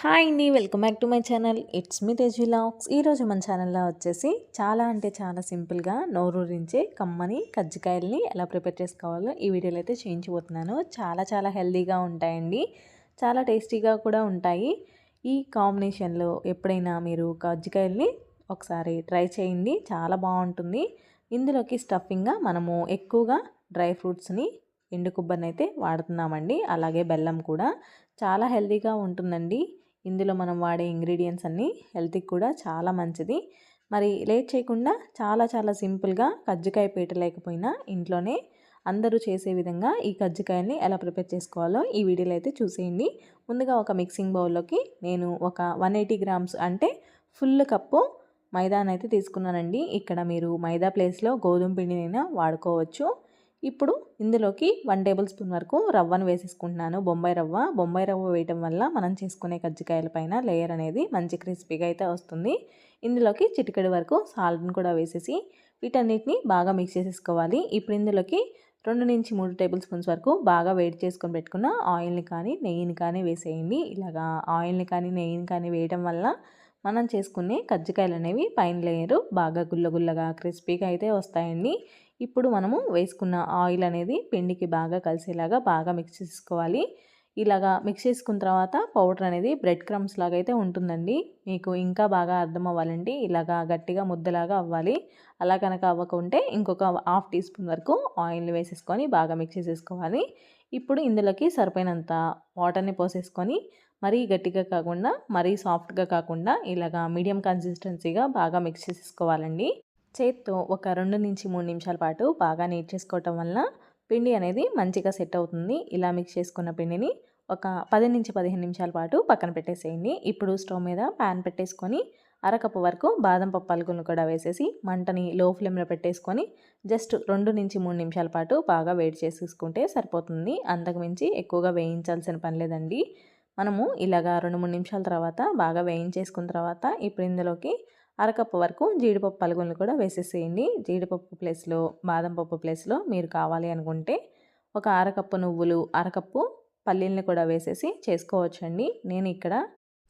Hi అండి welcome back to my channel. It's me Tej vlogs. ఈరోజు మన ఛానల్లో వచ్చేసి చాలా అంటే చాలా సింపుల్గా నోరూరించే కమ్మని కజ్జికాయల్ని ఎలా ప్రిపేర్ చేసుకోవాలో ఈ వీడియోలో అయితే చేయించబోతున్నాను. చాలా చాలా హెల్తీగా ఉంటాయండి. చాలా టేస్టీగా కూడా ఉంటాయి. ఈ కాంబినేషన్లో ఎప్పుడైనా మీరు కజ్జికాయల్ని ఒకసారి ట్రై చేయండి. చాలా బాగుంటుంది. ఇందులోకి స్టఫింగ్గా మనము ఎక్కువగా డ్రై ఫ్రూట్స్ని ఎండు కొబ్బరిని అయితే వాడుతున్నామండి. అలాగే బెల్లం కూడా. చాలా హెల్తీగా ఉంటుందండి. ఇందులో మనం వాడే ఇంగ్రీడియంట్స్ అన్నీ హెల్త్కి కూడా చాలా మంచిది. మరి లేట్ చేయకుండా చాలా చాలా సింపుల్గా కజ్జికాయ పీట లేకపోయినా ఇంట్లోనే అందరూ చేసే విధంగా ఈ కజ్జికాయల్ని ఎలా ప్రిపేర్ చేసుకోవాలో ఈ వీడియోలో అయితే చూసేయండి. ముందుగా ఒక మిక్సింగ్ బౌల్లోకి నేను ఒక వన్ ఎయిటీ గ్రామ్స్ అంటే ఫుల్ కప్పు మైదానైతే తీసుకున్నానండి. ఇక్కడ మీరు మైదా ప్లేస్లో గోధుమ పిండినైనా వాడుకోవచ్చు. ఇప్పుడు ఇందులోకి వన్ టేబుల్ స్పూన్ వరకు రవ్వను వేసేసుకుంటున్నాను. బొంబాయి రవ్వ. బొంబాయి రవ్వ వేయటం వల్ల మనం చేసుకునే కజ్జికాయల పైన లేయర్ అనేది మంచి క్రిస్పీగా అయితే వస్తుంది. ఇందులోకి చిటికెడు వరకు సాల్ట్ని కూడా వేసేసి వీటన్నిటిని బాగా మిక్స్ చేసేసుకోవాలి. ఇప్పుడు ఇందులోకి రెండు నుంచి మూడు టేబుల్ స్పూన్స్ వరకు బాగా వేడి చేసుకొని పెట్టుకున్న ఆయిల్ని కానీ నెయ్యిని కానీ వేసేయండి. ఇలాగా ఆయిల్ని కానీ నెయ్యిని కానీ వేయడం వల్ల మనం చేసుకునే కజ్జికాయలు అనేవి పైన లేయరు బాగా గుల్లగుల్లగా క్రిస్పీగా అయితే వస్తాయండి. ఇప్పుడు మనము వేసుకున్న ఆయిల్ అనేది పిండికి బాగా కలిసేలాగా బాగా మిక్స్ చేసుకోవాలి. ఇలాగా మిక్స్ చేసుకున్న తర్వాత పౌడర్ అనేది బ్రెడ్ క్రమ్స్ లాగా అయితే ఉంటుందండి. మీకు ఇంకా బాగా అర్థం అవ్వాలండి ఇలాగా గట్టిగా ముద్దలాగా అవ్వాలి. అలా కనుక అవ్వకుంటే ఇంకొక హాఫ్ టీ స్పూన్ వరకు ఆయిల్ని వేసేసుకొని బాగా మిక్స్ చేసేసుకోవాలి. ఇప్పుడు ఇందులోకి సరిపోయినంత వాటర్ని పోసేసుకొని మరీ గట్టిగా కాకుండా మరీ సాఫ్ట్గా కాకుండా ఇలాగా మీడియం కన్సిస్టెన్సీగా బాగా మిక్స్ చేసేసుకోవాలండి. చేత్తో ఒక రెండు నుంచి మూడు నిమిషాల పాటు బాగా నీట్ చేసుకోవటం వల్ల పిండి అనేది మంచిగా సెట్ అవుతుంది. ఇలా మిక్స్ చేసుకున్న పిండిని ఒక పది నుంచి పదిహేను నిమిషాల పాటు పక్కన పెట్టేసేయండి. ఇప్పుడు స్టవ్ మీద ప్యాన్ పెట్టేసుకొని అరకప్పు వరకు బాదం పప్పు కూడా వేసేసి మంటని లో ఫ్లేమ్లో పెట్టేసుకొని జస్ట్ రెండు నుంచి మూడు నిమిషాల పాటు బాగా వేడి చేసేసుకుంటే సరిపోతుంది. అంతకుమించి ఎక్కువగా వేయించాల్సిన పని లేదండి. మనము ఇలాగా రెండు మూడు నిమిషాల తర్వాత బాగా వేయించేసుకున్న తర్వాత ఇప్పుడు ఇందులోకి అరకప్పు వరకు జీడిపప్పు పలుగులను కూడా వేసేసేయండి. జీడిపప్పు ప్లేస్లో బాదం పప్పు ప్లేస్లో మీరు కావాలి అనుకుంటే ఒక అరకప్పు నువ్వులు అరకప్పు పల్లీల్ని కూడా వేసేసి చేసుకోవచ్చండి. నేను ఇక్కడ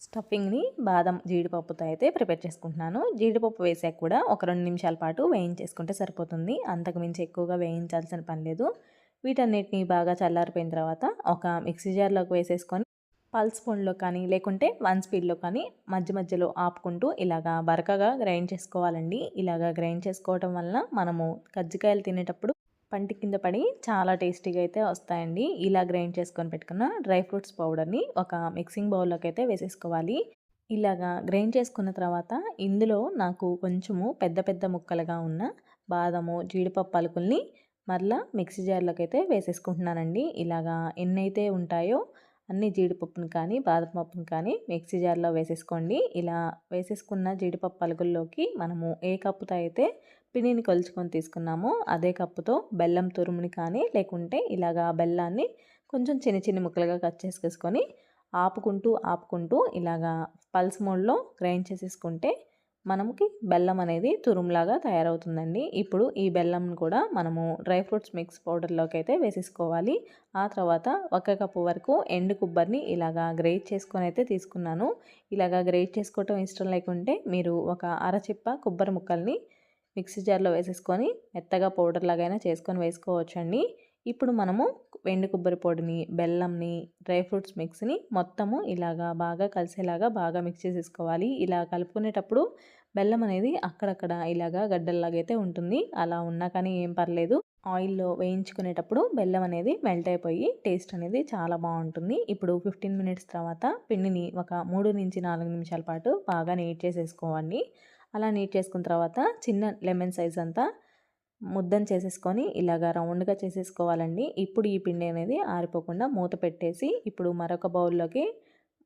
స్టఫింగ్ని బాదం జీడిపప్పుతో అయితే ప్రిపేర్ చేసుకుంటున్నాను. జీడిపప్పు వేసాక కూడా ఒక రెండు నిమిషాల పాటు వేయించేసుకుంటే సరిపోతుంది. అంతకు మించి ఎక్కువగా వేయించాల్సిన పని లేదు. వీటన్నిటిని బాగా చల్లారిపోయిన తర్వాత ఒక మిక్సీ జార్లోకి వేసేసుకొని పల్స్ స్పూన్లో కానీ లేకుంటే వన్ స్పీడ్లో కానీ మధ్య మధ్యలో ఆపుకుంటూ ఇలాగా బరకగా గ్రైండ్ చేసుకోవాలండి. ఇలాగా గ్రైండ్ చేసుకోవటం వలన మనము కజ్జికాయలు తినేటప్పుడు పంటి కింద పడి చాలా టేస్టీగా అయితే వస్తాయండి. ఇలా గ్రైండ్ చేసుకొని పెట్టుకున్న డ్రై ఫ్రూట్స్ పౌడర్ని ఒక మిక్సింగ్ బౌల్లోకి అయితే వేసేసుకోవాలి. ఇలాగా గ్రైండ్ చేసుకున్న తర్వాత ఇందులో నాకు కొంచెము పెద్ద పెద్ద ముక్కలుగా ఉన్న బాదము జీడిపప్పు పలుకుల్ని మరలా మిక్సీ జార్లోకి అయితే వేసేసుకుంటున్నానండి. ఇలాగా ఎన్నైతే ఉంటాయో అన్ని జీడిపప్పును కానీ బాదం పప్పును కానీ మిక్సీ జార్లో వేసేసుకోండి. ఇలా వేసేసుకున్న జీడిపప్పు పలుకుల్లోకి మనము ఏ కప్పుతో అయితే పిండిని కొలుచుకొని తీసుకున్నామో అదే కప్పుతో బెల్లం తురుముని కానీ లేకుంటే ఇలాగా బెల్లాన్ని కొంచెం చిన్న చిన్న ముక్కలుగా కట్ చేసుకొని ఆపుకుంటూ ఆపుకుంటూ ఇలాగా పల్స్ మోడ్లో గ్రైండ్ చేసేసుకుంటే మనకి బెల్లం అనేది తురుములాగా తయారవుతుందండి. ఇప్పుడు ఈ బెల్లం కూడా మనము డ్రై ఫ్రూట్స్ మిక్స్ పౌడర్లోకి అయితే వేసేసుకోవాలి. ఆ తర్వాత ఒక కప్పు వరకు ఎండు కొబ్బరిని ఇలాగా గ్రేట్ చేసుకొని అయితే తీసుకున్నాను. ఇలాగా గ్రేట్ చేసుకోవటం ఇష్టం లేకుంటే మీరు ఒక అరచిప్ప కొబ్బరి ముక్కల్ని మిక్సీ జార్లో వేసేసుకొని మెత్తగా పౌడర్ లాగైనా చేసుకొని వేసుకోవచ్చండి. ఇప్పుడు మనము ఎండు కొబ్బరి పొడిని బెల్లంని డ్రై ఫ్రూట్స్ మిక్స్ని మొత్తము ఇలాగా బాగా కలిసేలాగా బాగా మిక్స్ చేసేసుకోవాలి. ఇలా కలుపుకునేటప్పుడు బెల్లం అనేది అక్కడక్కడ ఇలాగా గడ్డల్లాగా అయితే ఉంటుంది. అలా ఉన్నా కానీ ఏం పర్లేదు. ఆయిల్లో వేయించుకునేటప్పుడు బెల్లం అనేది మెల్ట్ అయిపోయి టేస్ట్ అనేది చాలా బాగుంటుంది. ఇప్పుడు ఫిఫ్టీన్ మినిట్స్ తర్వాత పిండిని ఒక మూడు నుంచి నాలుగు నిమిషాల పాటు బాగా నీట్ చేసేసుకోవాలి. అలా నీట్ చేసుకున్న తర్వాత చిన్న లెమన్ సైజ్ అంతా ముద్దను చేసేసుకొని ఇలాగా రౌండ్గా చేసేసుకోవాలండి. ఇప్పుడు ఈ పిండి అనేది ఆరిపోకుండా మూత పెట్టేసి ఇప్పుడు మరొక బౌల్లోకి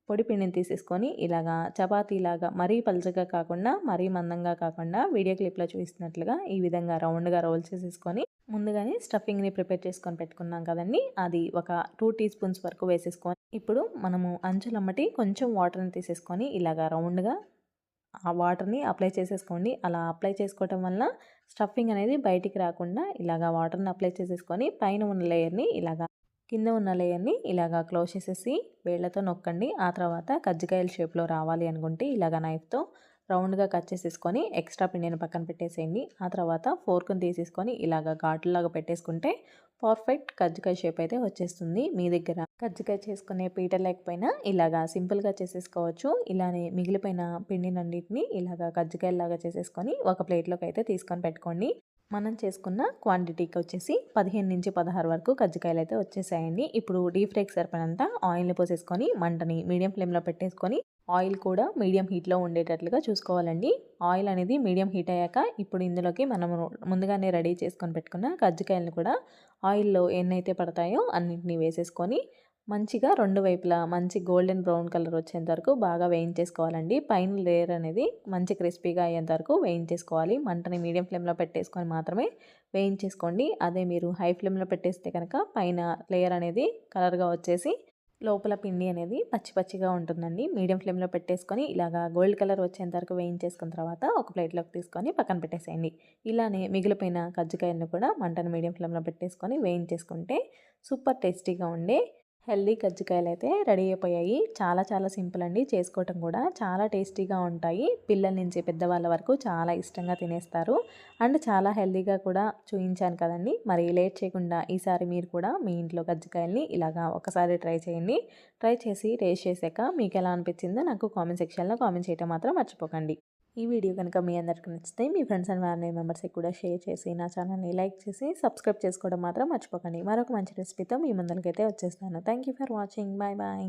పొడి పిండిని తీసేసుకొని ఇలాగా చపాతీలాగా మరీ పలచగా కాకుండా మరీ మందంగా కాకుండా వీడియో క్లిప్లో చూపిస్తున్నట్లుగా ఈ విధంగా రౌండ్గా రోల్ చేసేసుకొని ముందుగానే స్టఫింగ్ని ప్రిపేర్ చేసుకొని పెట్టుకున్నాం కదండి. అది ఒక టూ టీ స్పూన్స్ వరకు వేసేసుకొని ఇప్పుడు మనము అంచులమ్మటి కొంచెం వాటర్ని తీసేసుకొని ఇలాగా రౌండ్గా ఆ వాటర్ని అప్లై చేసేసుకోండి. అలా అప్లై చేసుకోవటం వల్ల స్టఫింగ్ అనేది బయటికి రాకుండా ఇలాగా వాటర్ని అప్లై చేసేసుకొని పైన ఉన్న లేయర్ని ఇలాగా కింద ఉన్న లేయర్ని ఇలాగా క్లోజ్ చేసేసి వేళ్ళతో నొక్కండి. ఆ తర్వాత కజ్జికాయల షేప్లో రావాలి అనుకుంటే ఇలాగ నైఫ్తో రౌండ్గా కట్ చేసేసుకొని ఎక్స్ట్రా పిండిని పక్కన పెట్టేసేయండి. ఆ తర్వాత ఫోర్క్ని తీసేసుకొని ఇలాగ ఘాటులాగా పెట్టేసుకుంటే పర్ఫెక్ట్ కజ్జికాయ షేప్ అయితే వచ్చేస్తుంది మీ దగ్గర. కజ్జికాయ చేసుకునే పీట లేకపోయినా ఇలాగా సింపుల్గా చేసేసుకోవచ్చు. ఇలానే మిగిలిపోయిన పిండినన్నిటిని ఇలాగా కజ్జికాయలాగా చేసేసుకొని ఒక ప్లేట్లోకి అయితే తీసుకొని పెట్టుకోండి. మనం చేసుకున్న క్వాంటిటీకి వచ్చేసి పదిహేను నుంచి పదహారు వరకు కజ్జికాయలు అయితే వచ్చేసాయండి. ఇప్పుడు డీప్ ఫ్రైకి సరిపడినంత ఆయిల్ని పోసేసుకొని మంటని మీడియం ఫ్లేమ్లో పెట్టేసుకొని ఆయిల్ కూడా మీడియం హీట్లో ఉండేటట్లుగా చూసుకోవాలండి. ఆయిల్ అనేది మీడియం హీట్ అయ్యాక ఇప్పుడు ఇందులోకి మనము ముందుగానే రెడీ చేసుకొని పెట్టుకున్న కజ్జికాయలను కూడా ఆయిల్లో ఎన్నైతే పడతాయో అన్నింటినీ వేసేసుకొని మంచిగా రెండు వైపులా మంచి గోల్డెన్ బ్రౌన్ కలర్ వచ్చేంత వరకు బాగా వేయించేసుకోవాలండి. పైన లేయర్ అనేది మంచి క్రిస్పీగా అయ్యేంత వరకు వేయించేసుకోవాలి. మంటని మీడియం ఫ్లేమ్లో పెట్టేసుకొని మాత్రమే వేయించేసుకోండి. అదే మీరు హై ఫ్లేమ్లో పెట్టేస్తే కనుక పైన లేయర్ అనేది కలర్గా వచ్చేసి లోపల పిండి అనేది పచ్చి పచ్చిగా ఉంటుందండి. మీడియం ఫ్లేమ్లో పెట్టేసుకొని ఇలాగా గోల్డ్ కలర్ వచ్చేంత వరకు వేయించేసుకున్న తర్వాత ఒక ప్లేట్లోకి తీసుకొని పక్కన పెట్టేసేయండి. ఇలానే మిగిలిపోయిన కజ్జికాయలను కూడా మంటను మీడియం ఫ్లేమ్లో పెట్టేసుకొని వేయించేసుకుంటే సూపర్ టేస్టీగా ఉండే హెల్దీ కజ్జికాయలు అయితే రెడీ అయిపోయాయి. చాలా చాలా సింపుల్ అండి. చేసుకోవటం కూడా చాలా టేస్టీగా ఉంటాయి. పిల్లల నుంచి పెద్దవాళ్ళ వరకు చాలా ఇష్టంగా తినేస్తారు. అండ్ చాలా హెల్దీగా కూడా చూయించాను కదండి. మరి లేట్ చేయకుండా ఈసారి మీరు కూడా మీ ఇంట్లో కజ్జికాయల్ని ఇలాగా ఒకసారి ట్రై చేయండి. ట్రై చేసి టేస్ట్ చేశాక మీకు ఎలా అనిపించిందో నాకు కామెంట్ సెక్షన్లో కామెంట్ చేయటం మాత్రం మర్చిపోకండి. ఈ వీడియో కనుక మీ అందరికీ నచ్చితే మీ ఫ్రెండ్స్ అండ్ ఫ్యామిలీ మెంబర్స్కి కూడా షేర్ చేసి నా ఛానల్ని లైక్ చేసి సబ్స్క్రైబ్ చేసుకోవడం మాత్రం మర్చిపోకండి. మరొక మంచి రెసిపీతో మీ ముందరికైతే వచ్చేస్తాను. Thank you for watching bye bye